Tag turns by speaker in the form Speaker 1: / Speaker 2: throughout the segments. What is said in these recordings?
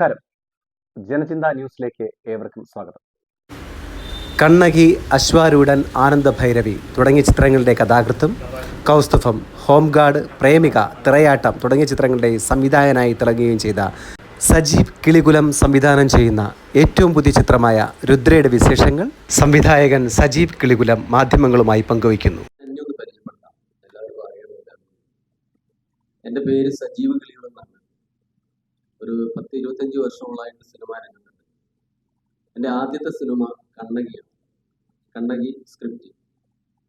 Speaker 1: നമസ്കാരം. ജനചിന്ത ന്യൂസിലേക്ക് ഏവർക്കും സ്വാഗതം.
Speaker 2: കണ്ണകി അശ്വാരൂഢൻ ആനന്ദഭൈരവി തുടങ്ങിയ ചിത്രങ്ങളുടെ കഥാകൃത്തും കൗസ്തുഭം ഹോംഗാർഡ് പ്രേമിക തിറയാട്ടം തുടങ്ങിയ ചിത്രങ്ങളുടെ സംവിധായകനായി തിളങ്ങുകയും ചെയ്ത സജീവ് കിളികുലം സംവിധാനം ചെയ്യുന്ന ഏറ്റവും പുതിയ ചിത്രമായ രുദ്രയുടെ വിശേഷങ്ങൾ സംവിധായകൻ സജീവ് കിളികുലം മാധ്യമങ്ങളുമായി പങ്കുവയ്ക്കുന്നു.
Speaker 3: എന്റെ പേര് സജീവ് എന്നാണ് ഒരു പത്ത് ഇരുപത്തഞ്ച് വർഷങ്ങളായിട്ട് സിനിമ രംഗത്തുണ്ട്. എന്റെ ആദ്യത്തെ സിനിമ കണ്ണകിയാണ്. കണ്ണകി സ്ക്രിപ്റ്റ്.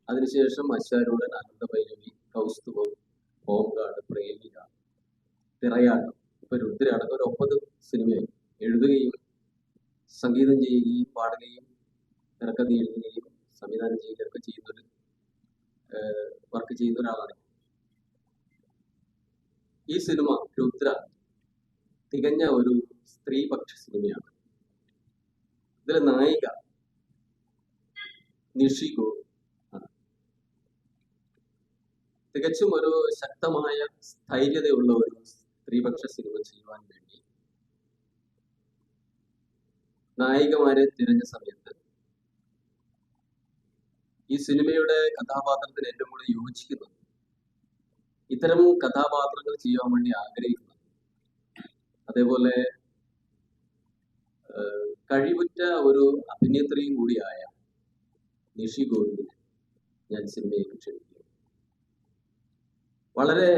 Speaker 3: അതിനുശേഷം അശ്വാരൂഢൻ അനന്തഭൈരവി കൗസ്തുഭം ഹോംഗാർഡ് പ്രേമിക തിറയാട്ടം. ഇപ്പൊ രുദ്ര അടക്കം ഒരു ഒമ്പത് സിനിമയായി. എഴുതുകയും സംഗീതം ചെയ്യുകയും പാടുകയും തിരക്കഥ എഴുതുകയും സംവിധാനം ചെയ്യുകയും ഒക്കെ ചെയ്യുന്നൊരു വർക്ക് ചെയ്യുന്ന ഒരാളാണ് ഈ സിനിമ രുദ്ര തികഞ്ഞ ഒരു സ്ത്രീപക്ഷ സിനിമയാണ്. ഇതിലെ നായിക നിഷി ഗോപി ആണ്. തികച്ചും ഒരു ശക്തമായ സ്ഥൈര്യതയുള്ള ഒരു സ്ത്രീപക്ഷ സിനിമ ചെയ്യുവാൻ വേണ്ടി നായികമാരെ തിരഞ്ഞ സമയത്ത് ഈ സിനിമയുടെ കഥാപാത്രത്തിന് ഏറ്റവും കൂടുതൽ യോജിക്കുന്നത് ഇത്തരം കഥാപാത്രങ്ങൾ ചെയ്യാൻ വേണ്ടി ആഗ്രഹിക്കുന്നത് അതേപോലെ കഴിവുറ്റ ഒരു അഭിനേത്രിയും കൂടിയായ നിഷി ഗോവിന്ദിനെ ഞാൻ സിനിമയിലേക്ക് ക്ഷണിക്കുന്നു. വളരെ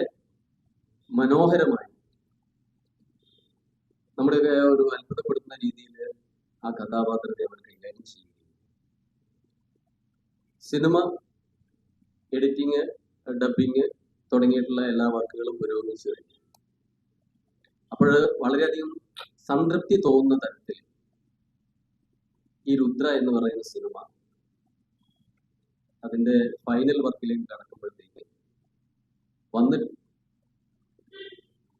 Speaker 3: മനോഹരമായി നമ്മുടെ ഒരു അത്ഭുതപ്പെടുത്തുന്ന രീതിയിൽ ആ കഥാപാത്രത്തെ അവർ കൈകാര്യം ചെയ്യുന്നു. സിനിമ എഡിറ്റിങ് ഡബിങ് തുടങ്ങിയിട്ടുള്ള എല്ലാ വർക്കുകളും പുരോഗമിച്ചു കഴിഞ്ഞു. അപ്പോൾ വളരെയധികം സംതൃപ്തി തോന്നുന്ന തരത്തിൽ ഈ രുദ്ര എന്ന് പറയുന്ന സിനിമ അതിന്റെ ഫൈനൽ വർക്കിലേക്ക് കടക്കുമ്പോഴത്തേക്ക് വന്നിട്ട്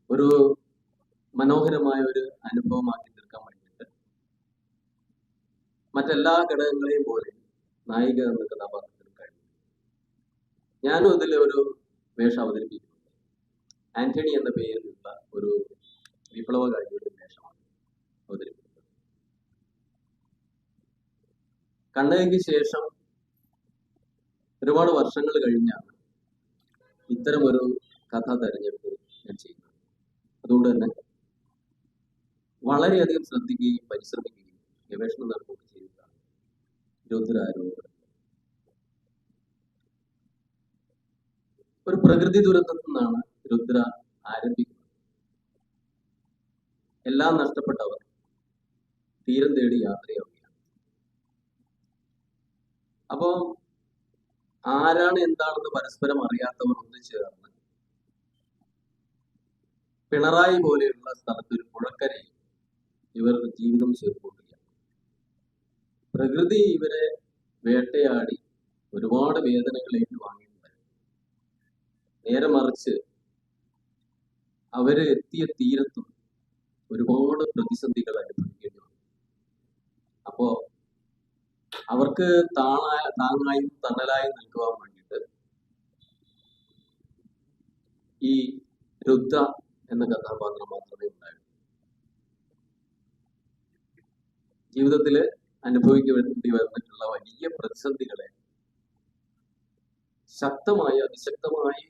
Speaker 3: ഒരു മനോഹരമായ ഒരു അനുഭവമാക്കി തീർക്കാൻ വേണ്ടിയിട്ട് മറ്റെല്ലാ ഘടകങ്ങളെയും പോലെ നായിക എന്ന കഥാപാത്രത്തിന് കഴിഞ്ഞു. ഞാനും ഇതിൽ ഒരു വേഷം അവതരിപ്പിക്കുന്നുണ്ട്. ആന്റണി എന്ന പേരിലുള്ള ഒരു വിപ്ലവകാരിയുടെ വേഷമാണ് അവതരിപ്പിക്കുന്നത്. കണ്ണകയ്ക്ക് ശേഷം ഒരുപാട് വർഷങ്ങൾ കഴിഞ്ഞാണ് ഇത്തരമൊരു കഥ തെരഞ്ഞെടുപ്പ് ഞാൻ ചെയ്യുന്നത്. അതുകൊണ്ട് തന്നെ വളരെയധികം ശ്രദ്ധിക്കുകയും പരിശ്രമിക്കുകയും ഗവേഷണം നടത്തുകയും ചെയ്തതാണ് രുദ്രാരോപണം ഒരു പ്രകൃതി ദുരന്തത്തിൽ നിന്നാണ് രുദ്ര ആരംഭിക്കുന്നത്. എല്ലാം നഷ്ടപ്പെട്ടവർ തീരം തേടി യാത്രയാവുകയാണ്. അപ്പോ ആരാണ് എന്താണെന്ന് പരസ്പരം അറിയാത്തവർ ഒന്നിച്ചേർന്ന് പിണറായി പോലെയുള്ള സ്ഥലത്ത് ഒരു പുഴക്കരയിൽ ഇവർ ജീവിതം ചേർക്കുകയാണ് പ്രകൃതി ഇവരെ വേട്ടയാടി ഒരുപാട് വേദനകൾ ഏറ്റുവാങ്ങിയിട്ടുണ്ട് നേരെ മറിച്ച് അവർ എത്തിയ തീരത്തും ഒരുപാട് പ്രതിസന്ധികൾ അനുഭവിക്കേണ്ടി വന്നു. അപ്പോ അവർക്ക് താണായ താങ്ങായും തണലായും നിൽക്കുവാൻ വേണ്ടിയിട്ട് ഈ രുദ്ര എന്ന കഥാപാത്രം മാത്രമേ ഉണ്ടായിരുന്നു ജീവിതത്തിൽ അനുഭവിക്കേണ്ടി വന്നിട്ടുള്ള വലിയ പ്രതിസന്ധികളെ ശക്തമായി അതിശക്തമായി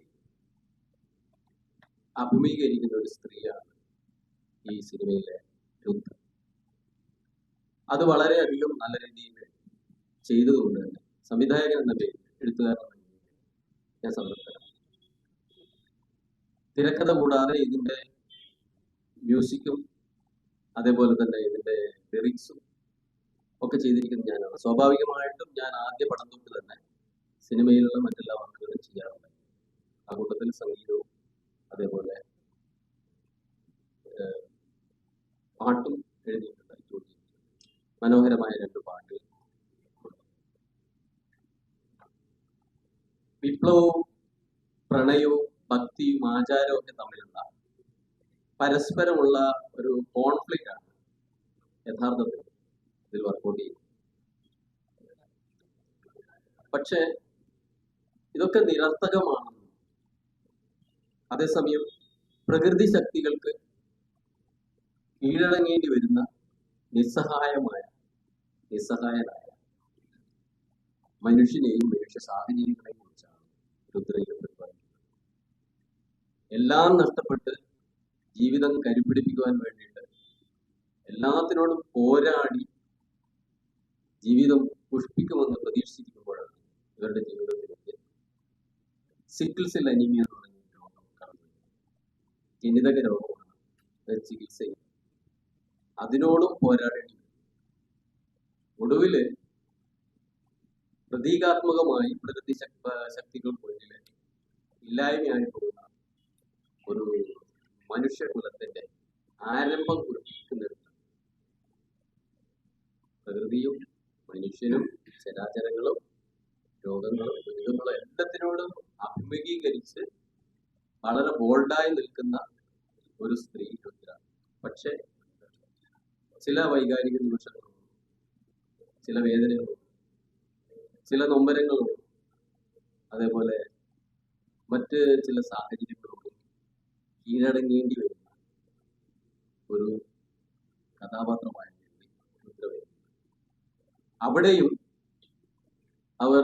Speaker 3: അഭിമുഖീകരിക്കുന്ന ഒരു സ്ത്രീയാണ് ഈ സിനിമയിലെ രുദ്ര അത് വളരെയധികം നല്ല രീതിയിൽ ചെയ്തതുകൊണ്ട് തന്നെ സംവിധായകൻ എന്ന പേരിൽ എഴുത്തുകാരൻ എന്ന നിലയിൽ ഞാൻ സംതൃപ്തനാണ് തിരക്കഥ കൂടാതെ ഇതിന്റെ മ്യൂസിക്കും അതേപോലെ തന്നെ ഇതിന്റെ ലിറിക്സും ഒക്കെ ചെയ്തിരിക്കുന്നത് ഞാനാണ്. സ്വാഭാവികമായിട്ടും ഞാൻ ആദ്യ പടം തൊട്ട് തന്നെ സിനിമയിലുള്ള മറ്റെല്ലാ വർക്കുകളും ചെയ്യാറുണ്ട്. ആ കൂട്ടത്തിൽ സംഗീതവും അതേപോലെ പാട്ടും എഴുതിയിട്ടുണ്ട് മനോഹരമായ രണ്ട് പാട്ടുകൾ. വിപ്ലവവും പ്രണയവും ഭക്തിയും ആചാരവും ഒക്കെ തമ്മിലുള്ള പരസ്പരമുള്ള ഒരു കോൺഫ്ലിക്റ്റ് ആണ് യഥാർത്ഥത്തിൽ ഇതിൽ വർക്കൗട്ട് ചെയ്യുന്നത്. പക്ഷേ ഇതൊക്കെ നിരർത്ഥകമാണെന്നും അതേസമയം പ്രകൃതി ശക്തികൾക്ക് കീഴടങ്ങേണ്ടി വരുന്ന നിസ്സഹായമായ നിസ്സഹായരായ മനുഷ്യനെയും മനുഷ്യ സാഹചര്യങ്ങളെയും കുറിച്ചാണ് രുദ്രയിൽ പ്രതിപാദിക്കുന്നത് എല്ലാം നഷ്ടപ്പെട്ട് ജീവിതം കരുപിടിപ്പിക്കുവാൻ വേണ്ടിയിട്ട് എല്ലാത്തിനോടും പോരാടി ജീവിതം പുഷ്പിക്കുമെന്ന് പ്രതീക്ഷിച്ചിരിക്കുമ്പോഴാണ് ഇവരുടെ ജീവിതത്തിലേക്ക് സിക്കിൾസിൽ അനീമിയ എന്ന് പറഞ്ഞ രോഗം കടന്നു. ജനിതക രോഗമാണ് ചികിത്സയിൽ അതിനോടും പോരാടേണ്ടി ഒടുവിൽ പ്രതീകാത്മകമായി പ്രകൃതി ശക്ത ശക്തികൾ മുന്നിൽ ഇല്ലായ്മയായി പോകുന്ന ഒരു മനുഷ്യകുലത്തിന്റെ ആരംഭം കുറിക്കുന്നിടത്ത് പ്രകൃതിയും മനുഷ്യനും ചരാചരങ്ങളും രോഗങ്ങളും ദുരിതങ്ങളും എല്ലാത്തിനോടും അഭിമുഖീകരിച്ച് വളരെ ബോൾഡായി നിൽക്കുന്ന ഒരു സ്ത്രീ രുദ്ര. പക്ഷേ ചില വൈകാരിക നിമിഷങ്ങളും ചില വേദനകളും ചില നൊമ്പരങ്ങളും അതേപോലെ മറ്റ് ചില സാഹചര്യങ്ങളോടും കീഴടങ്ങേണ്ടി വരുന്ന ഒരു കഥാപാത്രമായ അവിടെയും അവർ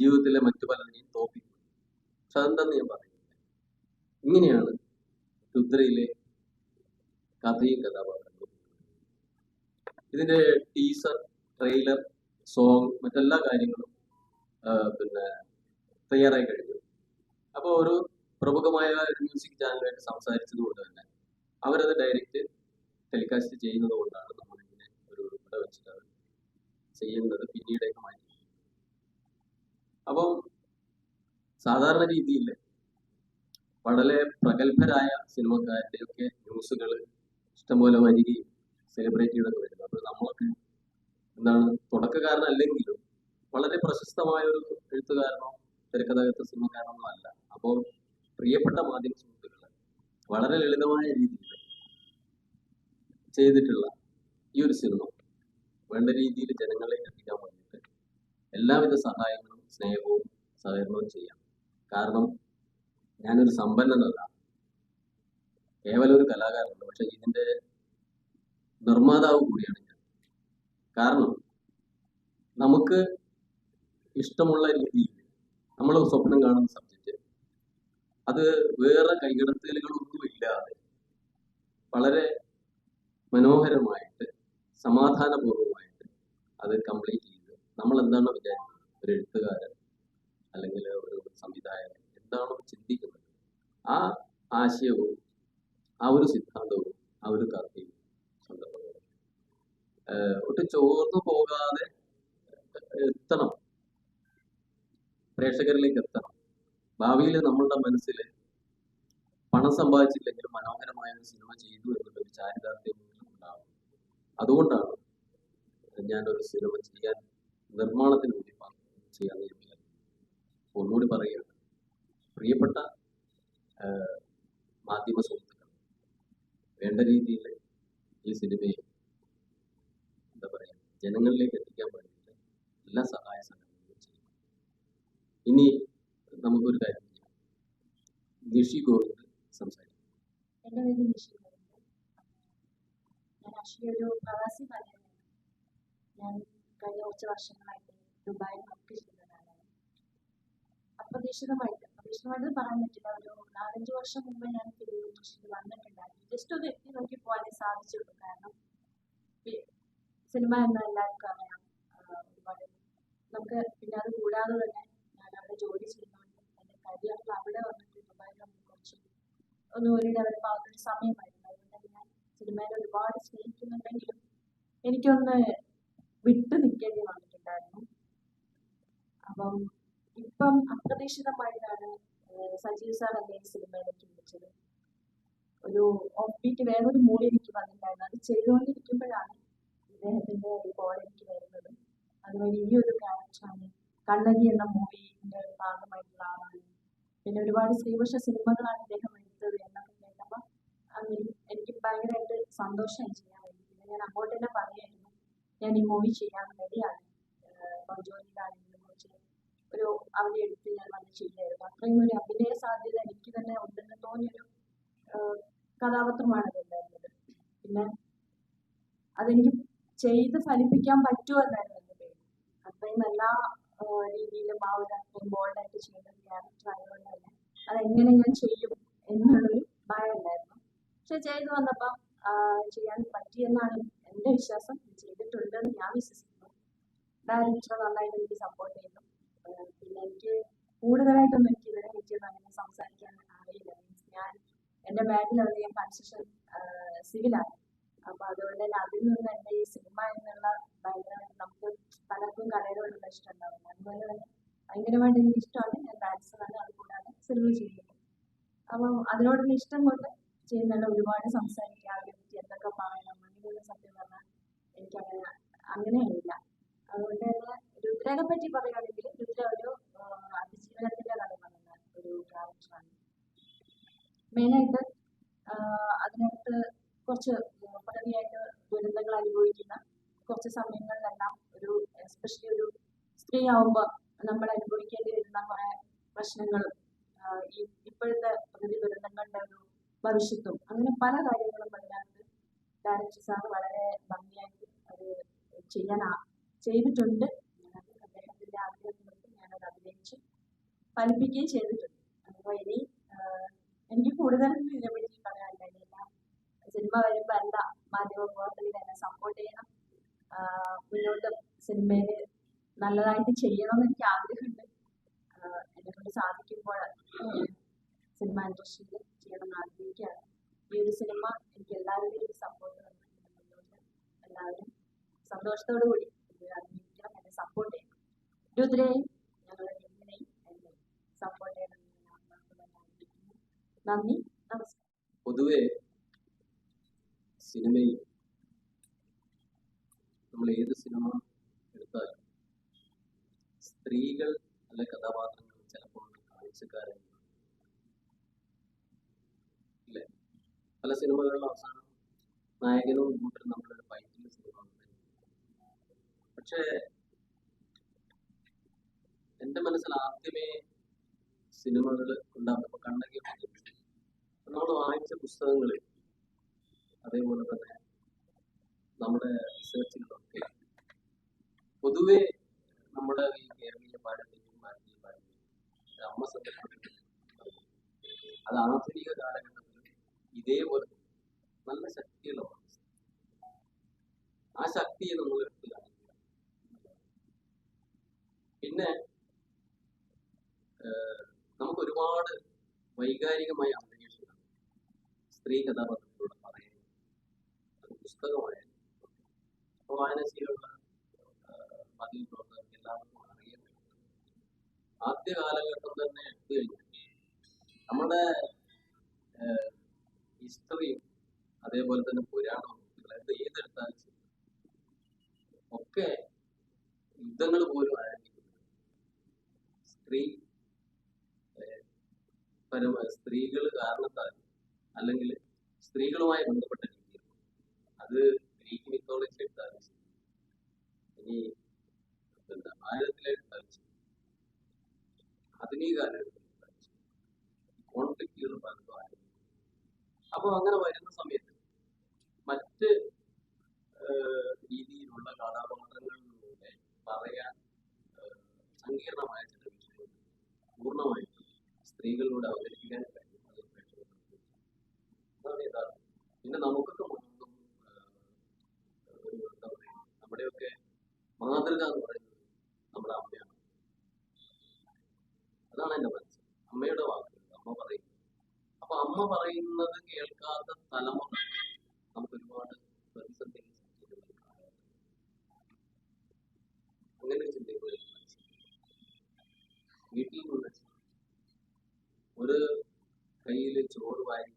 Speaker 3: ജീവിതത്തിലെ മറ്റു പലരെയും തോപ്പിക്കും പക്ഷെ അതെന്താന്ന് ഞാൻ പറയുന്നത് ഇങ്ങനെയാണ് രുദ്രയിലെ കഥയും കഥാപാത്രങ്ങളും ഇതിന്റെ ടീസർ ട്രെയിലർ സോങ് മറ്റെല്ലാ കാര്യങ്ങളും പിന്നെ തയ്യാറായി കഴിഞ്ഞു. അപ്പോൾ ഒരു പ്രമുഖമായ ഒരു മ്യൂസിക് ചാനലായിട്ട് സംസാരിച്ചത് കൊണ്ട് തന്നെ അവരത് ഡയറക്റ്റ് ടെലികാസ്റ്റ് ചെയ്യുന്നത് കൊണ്ടാണ് നമ്മളിങ്ങനെ ഒരു ഇവിടെ വെച്ചിട്ട് ചെയ്യുന്നത് പിന്നീടേക്ക് മാറ്റി. അപ്പം സാധാരണ രീതിയിൽ വളരെ പ്രഗത്ഭരായ സിനിമക്കാരുടെയൊക്കെ ന്യൂസുകൾ ഇഷ്ടംപോലെ വരികയും സെലിബ്രിറ്റികളൊക്കെ വരുന്നത്. അപ്പോൾ നമ്മളൊക്കെ എന്താണ് തുടക്കക്കാരനല്ലെങ്കിലും വളരെ പ്രശസ്തമായ ഒരു എഴുത്തുകാരനോ തിരക്കഥാകൃത്ത സിനിമക്കാരനോ അല്ല. അപ്പോൾ പ്രിയപ്പെട്ട മാധ്യമ സുഹൃത്തുക്കൾ വളരെ ലളിതമായ രീതിയിൽ ചെയ്തിട്ടുള്ള ഈ ഒരു സിനിമ വേണ്ട രീതിയിൽ ജനങ്ങളിലേക്ക് എത്തിക്കാൻ വേണ്ടിയിട്ട് എല്ലാവിധ സഹായങ്ങളും സ്നേഹവും സഹകരണവും ചെയ്യാം. കാരണം ഞാനൊരു സമ്പന്നനല്ല. കേവലൊരു ഒരു കലാകാരനല്ല. പക്ഷെ ഇതിന്റെ നിർമ്മാതാവ് കൂടിയാണ് ഞാൻ. കാരണം നമുക്ക് ഇഷ്ടമുള്ള രീതിയിൽ നമ്മൾ സ്വപ്നം കാണുന്ന സബ്ജക്റ്റ് അത് വേറെ കൈകടത്തലുകളൊന്നും ഇല്ലാതെ വളരെ മനോഹരമായിട്ട് സമാധാനപൂർവമായിട്ട് അത് കംപ്ലീറ്റ് ചെയ്ത് നമ്മൾ എന്താണോ വിചാരിക്കുന്നത്? ഒരു എഴുത്തുകാരൻ അല്ലെങ്കിൽ ഒരു സംവിധായകൻ എന്താണോ ചിന്തിക്കുന്നത്? ആ ആശയവും ആ ഒരു സിദ്ധാന്തവും ആ ഒരു കഥയും ഒട്ടും ചോർന്നു പോകാതെ എത്തണം. പ്രേക്ഷകരിലേക്ക് എത്തണം. ഭാവിയിൽ നമ്മളുടെ മനസ്സിൽ പണം സമ്പാദിച്ചില്ലെങ്കിലും മനോഹരമായ ഒരു സിനിമ ചെയ്തു എന്നുള്ളൊരു ചാരിതാർത്ഥ്യം ഉണ്ടാവും. അതുകൊണ്ടാണ് ഒരു സിനിമ ചെയ്യാൻ നിർമ്മാണത്തിന് വേണ്ടി ചെയ്യാൻ തീരുമാനിച്ചത് ഒന്നുകൂടി പറയുകയാണ്. പ്രിയപ്പെട്ട മാധ്യമ സുഹൃത്തുക്കൾ വേണ്ട രീതിയിൽ ഈ സിനിമയെ എന്താ പറയുക ജനങ്ങളിലേക്ക് എത്തിക്കാൻ വേണ്ടിയിട്ട് എല്ലാ സഹായ സഹകരണങ്ങളും ചെയ്യും ഇനി നമുക്കൊരു കാര്യം ചെയ്യാം. നിഷി ഗോവിന്ദ് സംസാരിക്കും.
Speaker 4: കഴിഞ്ഞ കുറച്ച് വർഷങ്ങളായിട്ട് ദുബായിൽ വർക്ക് ചെയ്യുന്നതാണ് അപ്രതീക്ഷിതമായിട്ട് അപ്രതീക്ഷിതമായിട്ട് പറയാൻ പറ്റില്ല. ഒരു നാലഞ്ച് വർഷം മുമ്പ് ഞാൻ ഇൻഡസ്ട്രിയിൽ വന്നിട്ടുണ്ടായിരുന്നു. ജസ്റ്റ് ഒന്ന് എത്തി നോക്കി പോകാനേ സാധിച്ചുള്ളൂ. കാരണം സിനിമ എന്ന എല്ലാവർക്കും അറിയാം. ഒരുപാട് നമുക്ക് പിന്നെ അത് കൂടാതെ തന്നെ ഞാൻ അവിടെ ജോലി ചെയ്യുന്നുണ്ട്. എന്റെ കരിയറിൽ അവിടെ വന്നിട്ട് ദുബായിൽ നമുക്ക് കുറച്ച് ഒന്ന് ഒരു ഡെവലപ്പ് ആവുന്ന ഒരു സമയമായിരുന്നു. അതുകൊണ്ട് ഞാൻ സിനിമയിൽ ഒരുപാട് സ്നേഹിക്കുന്നുണ്ടെങ്കിലും എനിക്കൊന്ന് വിട്ടു നിൽക്കേണ്ടി വന്നിട്ടുണ്ടായിരുന്നു. അപ്പം ഇപ്പം അപ്രതീക്ഷിതമായിട്ടാണ് സഞ്ജീവ് സാർ എന്നെ സിനിമയിലേക്ക് വിളിച്ചത്. ഒരു ഒപ്പിക്ക് വേറൊരു വന്നിട്ടുണ്ടായിരുന്നു അത് ചെയ്തുകൊണ്ടിരിക്കുമ്പോഴാണ് ഇദ്ദേഹത്തിന്റെ ഒരു വരുന്നത്. അതുവഴി ഈ ഒരു ക്യാരക്ടറാണ് കണ്ണകി എന്ന മൂവിന്റെ ഭാഗമായിട്ടുള്ള ആളാണ്. പിന്നെ ഒരുപാട് സിനിമകളാണ് ഇദ്ദേഹം എടുത്തത് എന്നൊക്കെ എനിക്ക് ഭയങ്കരമായിട്ട് സന്തോഷമായി ചെയ്യാൻ വേണ്ടി പിന്നെ ഞാൻ അങ്ങോട്ട് തന്നെ പറയായിരുന്നു ഞാൻ ഈ മൂവി ചെയ്യാൻ റെഡിയാണ്. ഇപ്പോൾ ജോലിയിലാണെങ്കിലും അവധി എടുത്ത് ഞാൻ വന്ന് ചെയ്യായിരുന്നു അത്രയും ഒരു അഭിനയ സാധ്യത എനിക്ക് തന്നെ ഉണ്ടെന്ന് തോന്നിയൊരു കഥാപാത്രമാണ് അതുണ്ടായിരുന്നത് പിന്നെ അതെനിക്ക് ചെയ്ത് ഫലിപ്പിക്കാൻ പറ്റുമോ എന്നായിരുന്നു എന്റെ പേര് അത്രയും എല്ലാ രീതിയിലും ആ ഒരു അത്രയും ബോൾഡായിട്ട് ചെയ്യുന്ന ക്യാരക്ടർ ആയതുകൊണ്ട് തന്നെ അതെങ്ങനെ ഞാൻ ചെയ്യും എന്നുള്ളൊരു ഭയം ഉണ്ടായിരുന്നു. പക്ഷെ ചെയ്തു വന്നപ്പം ചെയ്യാൻ പറ്റിയെന്നാണ് എന്റെ വിശ്വാസം. ചെയ്തിട്ടുണ്ടെന്ന് ഞാൻ വിശ്വസിക്കുന്നു. ഡയറക്ടർ നന്നായിട്ട് എനിക്ക് സപ്പോർട്ട് ചെയ്തു പിന്നെ എനിക്ക് കൂടുതലായിട്ടൊന്നും എനിക്ക് അങ്ങനെ സംസാരിക്കാൻ അറിയില്ല. മീൻസ് ഞാൻ എന്റെ ബാക്കിലുള്ള ഞാൻ കൺസ്ട്രക്ഷൻ സിവിലാണ് അപ്പൊ അതുകൊണ്ട് തന്നെ അതിൽ നിന്ന് എന്റെ ഈ സിനിമ എന്നുള്ള ഭയങ്കരമായിട്ട് നമുക്ക് പലർക്കും കലയോടുള്ള ഇഷ്ടമുണ്ടാവും അതുപോലെ തന്നെ ഭയങ്കരമായിട്ട് എനിക്ക് ഇഷ്ടമാണ്. ഞാൻ ഡാൻസറാണ് അതുകൂടാതെ സിനിമ ചെയ്യുന്നത്. അപ്പം അതിനോടുള്ള ഇഷ്ടം കൊണ്ട് ചെയ്യുന്നുണ്ട് ഒരുപാട് സംസാരിക്കുക അതിനെ പറ്റി എന്തൊക്കെ പറയണം അങ്ങനെയുള്ള സത്യം പറഞ്ഞാൽ എനിക്ക് അങ്ങനെ അങ്ങനെയില്ല അതുകൊണ്ട് തന്നെ രുദ്രനെ പറ്റി പറയുകയാണെങ്കിൽ രുദ്ര ഒരു ആ, അതിജീവനത്തിന്റെ കഥ പറയുന്ന ഒരു ക്യാരക്ടറാണ് മെയിനായിട്ട് അതിനകത്ത് കുറച്ച് പകുതിയായിട്ട് ദുരന്തങ്ങൾ അനുഭവിക്കുന്ന കുറച്ച് സമയങ്ങളിലെല്ലാം ഒരു എസ്പെഷ്യലി ഒരു സ്ത്രീ ആവുമ്പോൾ നമ്മൾ അനുഭവിക്കേണ്ടി വരുന്ന കുറേ പ്രശ്നങ്ങളും ആ, ഈ ഇപ്പോഴത്തെ പ്രകൃതി ദുരന്തങ്ങളുടെ ഒരു ഭവിഷ്യത്തും അങ്ങനെ പല കാര്യങ്ങളും അതിനകത്ത് ഡയറക്ടർ സാർ വളരെ ഭംഗിയായിട്ട് അത് ചെയ്യാൻ ചെയ്തിട്ടുണ്ട്. അദ്ദേഹത്തിന്റെ ആഗ്രഹങ്ങൾക്ക് കൊണ്ട് ഞാനത് അഭിനയിച്ച് ഫലിപ്പിക്കുകയും ചെയ്തിട്ടുണ്ട്. അപ്പോൾ ഇനി എനിക്ക് കൂടുതലൊന്നും ഇതിനെപ്പറ്റി ഇനി സിനിമ വരുമ്പോൾ എല്ലാ മാധ്യമ എന്നെ സപ്പോർട്ട് ചെയ്യണം. മുന്നോട്ട് സിനിമയിൽ നല്ലതായിട്ട് ചെയ്യണം എനിക്ക് ആഗ്രഹമുണ്ട്. എന്നെ കൊണ്ട് സാധിക്കുമ്പോൾ സിനിമ ഇൻഡസ്ട്രിയിൽ ചെയ്യണമെന്ന് ആഗ്രഹിക്കുകയാണ്. ഈ ഒരു സിനിമ എനിക്ക് എല്ലാവരുടെയും സപ്പോർട്ട് തന്നിട്ടുണ്ട് എല്ലാവരും സന്തോഷത്തോടു കൂടി അഭിനയിക്കണം എന്നെ സപ്പോർട്ട് ചെയ്യണം. രുദ്രയെയും ഞങ്ങളുടെ ടീമിനെയും എന്നെ സപ്പോർട്ട് ചെയ്യണം എന്ന് ഞാൻ ആത്മാർത്ഥമായി ആഗ്രഹിക്കുന്നു നന്ദി. നമസ്കാരം.
Speaker 3: പൊതുവെ സിനിമയിൽ നമ്മൾ ഏത് സിനിമ എടുത്താലും സ്ത്രീകൾ അല്ലെ കഥാപാത്രങ്ങൾ ചിലപ്പോൾ കാഴ്ചക്കാരായി അല്ലെ പല സിനിമകളിലും അവസാനം നായകനും കൂട്ടരും നമ്മളൊരു ഫൈറ്റിൽ സിനിമ. പക്ഷേ എന്റെ മനസ്സിൽ ആദ്യമേ സിനിമകൾ ഉണ്ടാകുമ്പോൾ കണ്ണകി നമ്മൾ വായിച്ച പുസ്തകങ്ങളിൽ അതേപോലെ തന്നെ നമ്മുടെ റിസർച്ചുകളൊക്കെ പൊതുവെ നമ്മുടെ ഈ കേരളീയ പാരമ്പര്യം ഭാരതീയ പാരമ്പര്യം അമ്മ സങ്കല്പത്തിൽ അത് ആധുനിക കാലഘട്ടത്തിൽ ഇതേപോലെ നല്ല ശക്തിയുള്ളതാണ്. ആ ശക്തിയെ നമ്മൾ എടുത്തു കാണിക്കുക പിന്നെ നമുക്ക് ഒരുപാട് വൈകാരികമായി സ്ത്രീ കഥാപാത്രങ്ങളോട് പറയുന്നത് അത് പുസ്തകമായാലും അപ്പോൾ വായനശീലുള്ള മതിൽ പ്രവർത്തകർക്ക് എല്ലാവർക്കും അറിയാൻ ആദ്യ കാലഘട്ടം തന്നെ എടുത്തു കഴിഞ്ഞാൽ നമ്മുടെ ഹിസ്റ്ററിയും അതേപോലെ തന്നെ പുരാണവും ഇത് ഏതെടുത്താലും ശരി, ഒക്കെ യുദ്ധങ്ങൾ പോലും ആരംഭിക്കുന്നത് സ്ത്രീ പരമ സ്ത്രീകൾ കാരണത്താൽ അല്ലെങ്കിൽ സ്ത്രീകളുമായി ബന്ധപ്പെട്ട രീതിയിൽ. അത് ഗ്രീക്ക് മിത്തോളജി എടുത്താലും ഇനി എന്താ ഭാരതത്തിലെടുത്താലും ശരി ആധുനിക കാലഘട്ടത്തിലെടുത്താലും കോൺഫ്ലിക്റ്റുകൾ പലതും അപ്പോൾ അങ്ങനെ വരുന്ന സമയത്ത് മറ്റ് രീതിയിലുള്ള കഥാപാത്രങ്ങളിലൂടെ പറയാൻ സങ്കീർണമായ ചില വിഷയങ്ങൾ പൂർണമായിട്ടും സ്ത്രീകളിലൂടെ അവതരിപ്പിക്കാൻ കഴിയും അത് പ്രേക്ഷകർക്ക് അതാണ് യഥാർത്ഥം പിന്നെ നമുക്കൊക്കെ നമ്മുടെയൊക്കെ മാതൃക എന്ന് പറയുന്നത് നമ്മുടെ അമ്മയാണ്. അതാണ് എന്റെ മനസ്സിൽ അമ്മയുടെ വാക്കുകൾ അമ്മ പറയും. അപ്പൊ അമ്മ പറയുന്നത് കേൾക്കാത്ത തലമുറ നമുക്ക് ഒരുപാട് കാലഘട്ടം. അങ്ങനെ ചിന്തിക്കുക വീട്ടിൽ നിന്ന് ഒരു കയ്യിൽ ചോറ് വാരി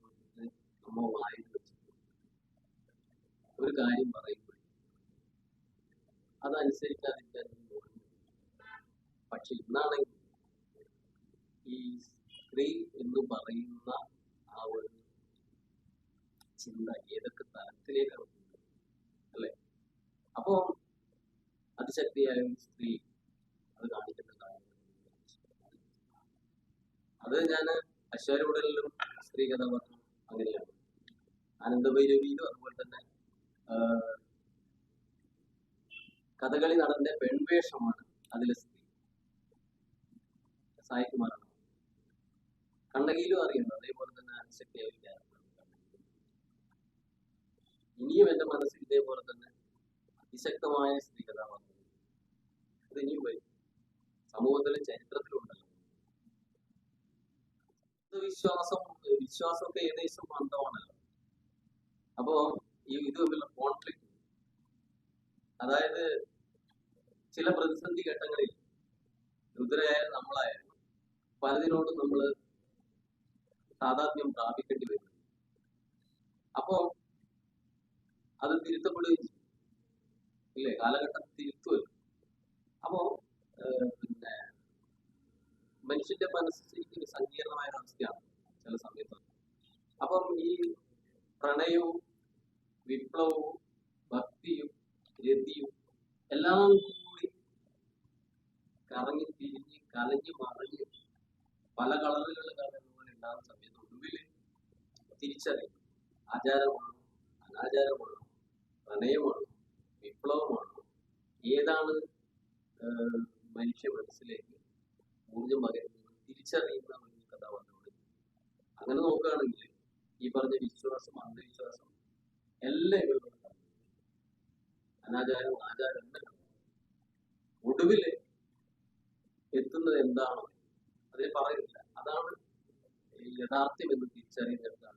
Speaker 3: അമ്മ വെച്ചിട്ട് ഒരു കാര്യം പറയുമ്പോൾ അതനുസരിക്കാതിരിക്കാൻ. പക്ഷെ ഇന്നാണെങ്കിൽ ഈ സ്ത്രീ എന്ന് പറയുന്ന ആ ഒരു ചിന്ത ഏതൊക്കെ തലത്തിലേക്കാണ് അല്ലേ അപ്പോ അതിശക്തിയായ സ്ത്രീ അത് കാണിക്കുന്ന കാര്യങ്ങൾ അത് ഞാൻ അശ്വരൂടലിലും സ്ത്രീ കഥാപാത്രം അങ്ങനെയാണ് ആനന്ദഭൈരവിയിലും അതുപോലെ തന്നെ കഥകളി നടന്റെ പെൺവേഷമാണ് അതിലെ സ്ത്രീ. സായികുമാറാണ് കണ്ണകിയിലും അറിയുന്നു അതേപോലെ തന്നെ അനുശക്തിയായ ഒരു ക്യാരക്ടറാണ് ഇനിയും എന്റെ മനസ്സിൽ ഇതേപോലെ തന്നെ അതിശക്തമായ സ്ത്രീ കഥാപാത്രം. അത് ഇനിയും വരും. സമൂഹത്തിലെ ചരിത്രത്തിലുണ്ടല്ലോ. വിശ്വാസം വിശ്വാസമൊക്കെ ഏകദേശം ബന്ധമാണല്ലോ. അപ്പോ ഈ ഇത് തമ്മിലുള്ള കോൺഫ്ലിക്ട് അതായത് ചില പ്രതിസന്ധി ഘട്ടങ്ങളിൽ രുദ്രയായാലും നമ്മളായാലും പലതിനോടും നമ്മൾ താതാത്മ്യം പ്രാപിക്കേണ്ടി വരും. അപ്പോ അത് തിരുത്തപ്പെടുകയും ചെയ്യും. ഇല്ലേ? കാലഘട്ടം തിരുത്തുമല്ലോ അപ്പോ പിന്നെ മനുഷ്യന്റെ മനസ്സ് ശരിക്കും സങ്കീർണമായ അവസ്ഥയാണ് ചില സമയത്ത്. അപ്പം ഈ പ്രണയവും വിപ്ലവവും ഭക്തിയും രതിയും എല്ലാം കൂടി കറങ്ങി തിരിഞ്ഞ് കലഞ്ഞ് മറിഞ്ഞ് പല കളറുകൾ പോലെ ഉണ്ടാകുന്ന സമയത്ത് ഒടുവിൽ തിരിച്ചറിയും ആചാരമാണോ അനാചാരമാണോ പ്രണയമാണോ വിപ്ലവമാണോ ഏതാണ് മനുഷ്യ മനസ്സിലേക്ക് ഊർജം പകരുന്നത് തിരിച്ചറിയുന്ന ഒരു കഥാപാത്രമാണ് അങ്ങനെ നോക്കുകയാണെങ്കിൽ ഈ പറഞ്ഞ വിശ്വാസം അന്ധവിശ്വാസം എല്ലാം ഇവരുടെ അനാചാരം ആചാരം ഒടുവിൽ എത്തുന്നത് എന്താണോ അതിൽ പറയുന്നില്ല. അതാണ് യഥാർത്ഥ്യം എന്ന് തിരിച്ചറിയുന്ന